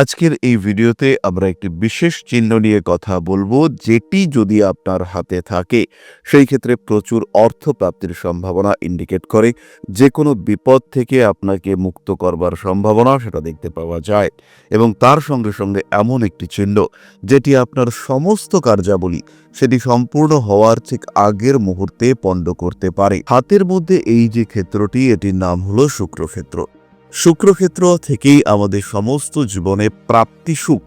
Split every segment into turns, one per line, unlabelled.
আজকের এই ভিডিওতে আমরা একটি বিশেষ চিহ্ন নিয়ে কথা বলব, যেটি যদি আপনার হাতে থাকে, সেই ক্ষেত্রে প্রচুর অর্থ প্রাপ্তির সম্ভাবনা ইন্ডিকেট করে। যে কোনো বিপদ থেকে আপনাকে মুক্ত করবার সম্ভাবনা সেটা দেখতে পাওয়া যায়। এবং তার সঙ্গে সঙ্গে এমন একটি চিহ্ন, যেটি আপনার সমস্ত কার্যাবলী সেটি সম্পূর্ণ হওয়ার ঠিক আগের মুহূর্তে পণ্ড করতে পারে। হাতের মধ্যে এই যে ক্ষেত্রটি, এটির নাম হলো শুক্রক্ষেত্র। শুক্রক্ষেত্র থেকেই আমাদের সমস্ত জীবনে প্রাপ্তি সুখ,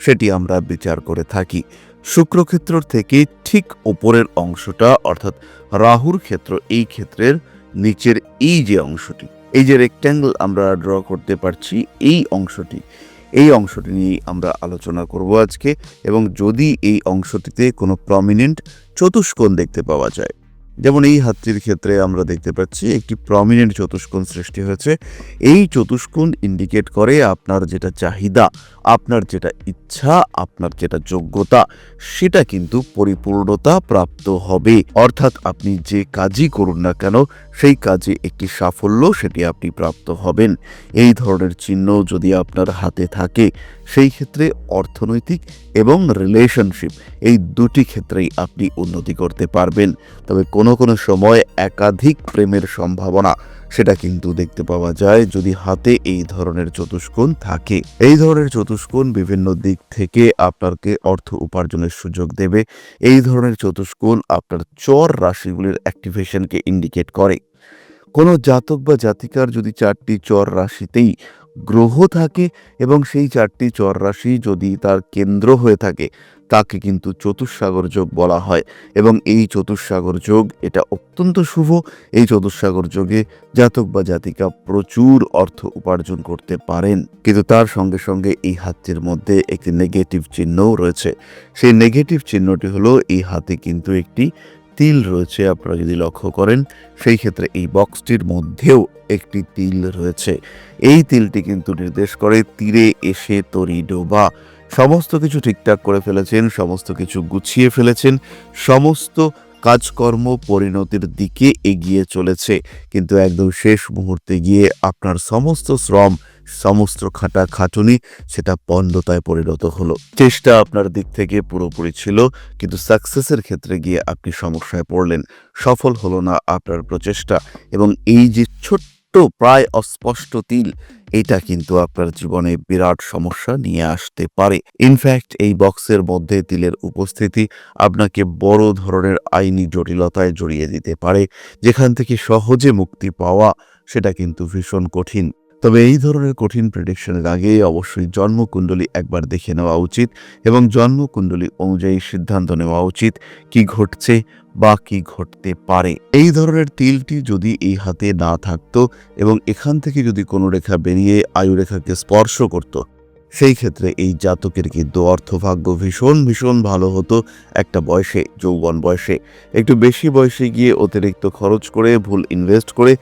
সেটি আমরা বিচার করে থাকি। শুক্রক্ষেত্র থেকে ঠিক ওপরের অংশটা, অর্থাৎ রাহুর ক্ষেত্র, এই ক্ষেত্রের নিচের এই যে অংশটি, এই যে রেক্ট্যাঙ্গেল আমরা ড্র করতে পারছি, এই অংশটি এই অংশটি নিয়ে আমরা আলোচনা করব আজকে। এবং যদি এই অংশটিতে কোনো প্রমিনেন্ট চতুষ্কোণ দেখতে পাওয়া যায় যেমন এই হাতটির ক্ষেত্রে আমরা দেখতে পাচ্ছি একটি প্রমিনেন্ট চতুষ্কোণ সৃষ্টি হয়েছে। এই চতুষ্কোণ ইন্ডিকেট করে আপনার যেটা চাহিদা, আপনার যেটা ইচ্ছা, আপনার যেটা যোগ্যতা, সেটা কিন্তু পরিপূর্ণতা প্রাপ্ত হবে। অর্থাৎ আপনি যে কাজই করুন না কেন, সেই কাজে একটি সাফল্য সেটি আপনি প্রাপ্ত হবেন। এই ধরনের চিহ্ন যদি আপনার হাতে থাকে সেই ক্ষেত্রে অর্থনৈতিক এবং রিলেশনশিপ এই দুটি ক্ষেত্রেই আপনি উন্নতি করতে পারবেন। তবে কোনো কোনো সময় একাধিক প্রেমের সম্ভাবনা, সেটা কিন্তু দেখতে পাওয়া যায় যদি হাতে এই ধরনের চতুষ্কোণ থাকে। এই ধরনের চতুষ্কোণ বিভিন্ন দিক থেকে আপনাকে অর্থ উপার্জনের সুযোগ দেবে। এই ধরনের চতুষ্কোণ আপনার চর রাশিগুলির অ্যাক্টিভেশনকে ইন্ডিকেট করে। কোনো জাতক বা জাতিকার যদি চারটি চর রাশিতেই গ্রহ থাকে এবং সেই চারটি চর রাশি যদি তার কেন্দ্র হয়ে থাকে, তাকে কিন্তু চতুষ্সাগর যোগ বলা হয়। এবং এই চতুষ্সাগর যোগ, এটা অত্যন্ত শুভ। এই চতুষ্সাগর যোগে জাতক বা জাতিকা প্রচুর অর্থ উপার্জন করতে পারেন। কিন্তু তার সঙ্গে সঙ্গে এই হাতটির মধ্যে একটি নেগেটিভ চিহ্নও রয়েছে। সেই নেগেটিভ চিহ্নটি হলো, এই হাতে কিন্তু একটি তিল রয়েছে, আপনারা যদি লক্ষ্য করেন, সেই ক্ষেত্রে এই বক্সটির মধ্যেও একটি তিল রয়েছে। এই তিলটি কিন্তু নির্দেশ করে তীরে এসে তরি ডোবা। সমস্ত কিছু ঠিকঠাক করে ফেলেছেন, সমস্ত কিছু গুছিয়ে ফেলেছেন, সমস্ত কাজকর্ম পরিণতির দিকে এগিয়ে চলেছে। কিন্তু একদম শেষ মুহূর্তে গিয়ে আপনার সমস্ত শ্রম সমস্ত খাটা খাটুনি সেটা পণ্ডতায় পরিণত হলো। চেষ্টা আপনার দিক থেকে পুরোপুরি ছিল, কিন্তু সাকসেসের ক্ষেত্রে গিয়ে আপনি সমস্যায় পড়লেন। সফল হলো না আপনার প্রচেষ্টা, এবং এই যে ছোট্ট, প্রায় অস্পষ্ট তিল, এটা কিন্তু আপনার জীবনে বিরাট সমস্যা নিয়ে আসতে পারে। ইনফ্যাক্ট এই বক্সের মধ্যে তিলের উপস্থিতি আপনাকে বড় ধরনের আইনি জটিলতায় জড়িয়ে দিতে পারে, যেখান থেকে সহজে মুক্তি পাওয়া, সেটা কিন্তু ভীষণ কঠিন। তবে এই ধরনের কঠিন প্রেডিকশনের আগে অবশ্যই জন্মকুণ্ডলী একবার দেখে নেওয়া উচিত এবং জন্মকুণ্ডলী অনুযায়ী সিদ্ধান্ত নেওয়া উচিত কি ঘটছে বা কি ঘটতে পারে। এই ধরনের তিলটি যদি এই হাতে না থাকতো এবং এখান থেকে যদি কোনো রেখা বেরিয়ে আয়ুরেখাকে স্পর্শ করত, সেই ক্ষেত্রে এই জাতকের কিন্তু অর্থভাগ্য ভীষণ ভীষণ ভালো হতো একটা বয়সে, যৌবন বয়সে। একটু বেশি বয়সে গিয়ে অতিরিক্ত খরচ করে, ভুল ইনভেস্ট করে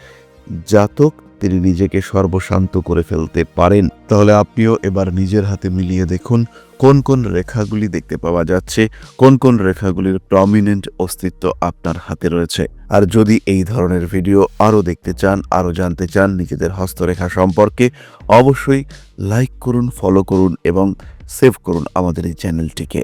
জাতক তিনি নিজেকে সর্বশান্ত করে ফেলতে পারেন। তাহলে আপনিও এবার নিজের হাতে মিলিয়ে দেখুন, কোন কোন রেখাগুলি দেখতে পাওয়া যাচ্ছে, কোন কোন রেখাগুলির প্রমিনেন্ট অস্তিত্ব আপনার হাতে রয়েছে। আর যদি এই ধরনের ভিডিও আরও দেখতে চান, আরও জানতে চান নিজেদের হস্তরেখা সম্পর্কে, অবশ্যই লাইক করুন ফলো করুন এবং সেভ করুন আমাদের এই চ্যানেলটিকে